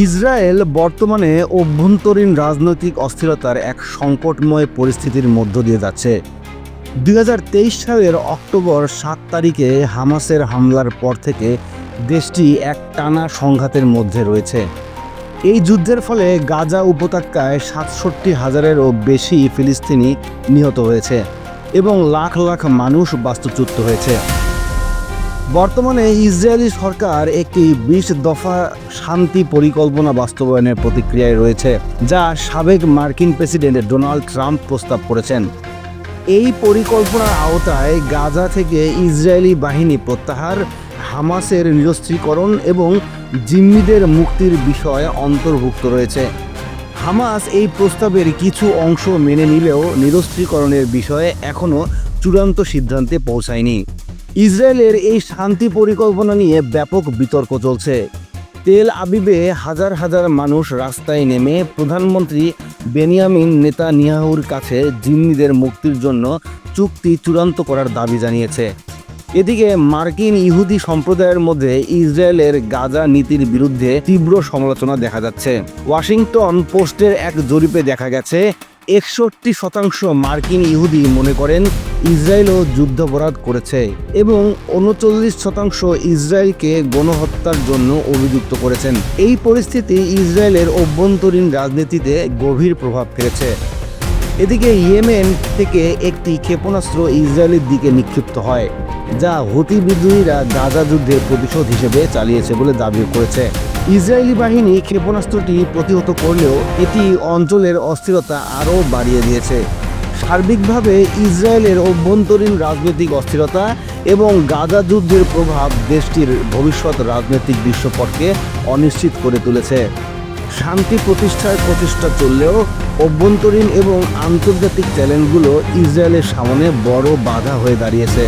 Israel বর্তমানে অভ্যন্তরীণ রাজনৈতিক অস্থিরতার এক সংকটময় পরিস্থিতির মধ্য দিয়ে যাচ্ছে। দুই হাজার তেইশ সালের অক্টোবর সাত তারিখে হামাসের হামলার পর থেকে দেশটি এক টানা সংঘাতের মধ্যে রয়েছে। এই যুদ্ধের ফলে গাজা উপত্যকায় সাতষট্টি হাজারেরও বেশি ফিলিস্তিনি নিহত হয়েছে এবং লাখ লাখ মানুষ বাস্তুচ্যুত হয়েছে। বর্তমানে ইসরায়েলি সরকার একটি বিশ দফা শান্তি পরিকল্পনা বাস্তবায়নের প্রতিক্রিয়ায় রয়েছে, যা সাবেক মার্কিন প্রেসিডেন্ট ডোনাল্ড ট্রাম্প প্রস্তাব করেছেন। এই পরিকল্পনার আওতায় গাজা থেকে ইসরায়েলি বাহিনী প্রত্যাহার, হামাসের নিরস্ত্রীকরণ এবং জিম্মিদের মুক্তির বিষয় অন্তর্ভুক্ত রয়েছে। হামাস এই প্রস্তাবের কিছু অংশ মেনে নিলেও নিরস্ত্রীকরণের বিষয়ে এখনও চূড়ান্ত সিদ্ধান্তে পৌঁছায়নি। ইসরায়েলের এই শান্তি পরিকল্পনা নিয়ে ব্যাপক বিতর্ক চলছে। তেল আবিবে হাজার হাজার মানুষ রাস্তায় নেমে প্রধানমন্ত্রী বেনিয়ামিন নেতানিয়াহুর কাছে জিম্মিদের মুক্তির জন্য চুক্তি চূড়ান্ত করার দাবি জানিয়েছে। এদিকে মার্কিন ইহুদি সম্প্রদায়ের মধ্যে ইসরায়েলের গাজা নীতির বিরুদ্ধে তীব্র সমালোচনা দেখা যাচ্ছে। ওয়াশিংটন পোস্টের এক জরিপে দেখা গেছে একষট্টি শতাংশ মার্কিন ইহুদি মনে করেন ইসরায়েলও যুদ্ধাপরাধ করেছে এবং উনচল্লিশ শতাংশ ইসরায়েলকে গণহত্যার জন্য অভিযুক্ত করেছেন। এই পরিস্থিতি ইসরায়েলের অভ্যন্তরীণ রাজনীতিতে গভীর প্রভাব ফেলেছে। এদিকে ইয়েমেন থেকে একটি ক্ষেপণাস্ত্র ইসরায়েলের দিকে নিক্ষিপ্ত হয়, যা হুতি বিদ্রোহীরা গাজা যুদ্ধের প্রতিশোধ হিসেবে চালিয়েছে বলে দাবি করেছে। ইসরায়েলি বাহিনী ক্ষেপণাস্ত্রটি প্রতিহত করলেও এটি অঞ্চলের অস্থিরতা আরও বাড়িয়ে দিয়েছে। সার্বিকভাবে ইসরায়েলের অভ্যন্তরীণ রাজনৈতিক অস্থিরতা এবং গাজা যুদ্ধের প্রভাব দেশটির ভবিষ্যৎ রাজনৈতিক দৃশ্যপটকে অনিশ্চিত করে তুলেছে। শান্তি প্রতিষ্ঠার প্রচেষ্টা চললেও অভ্যন্তরীণ এবং আন্তর্জাতিক চ্যালেঞ্জগুলো ইসরায়েলের সামনে বড় বাধা হয়ে দাঁড়িয়েছে।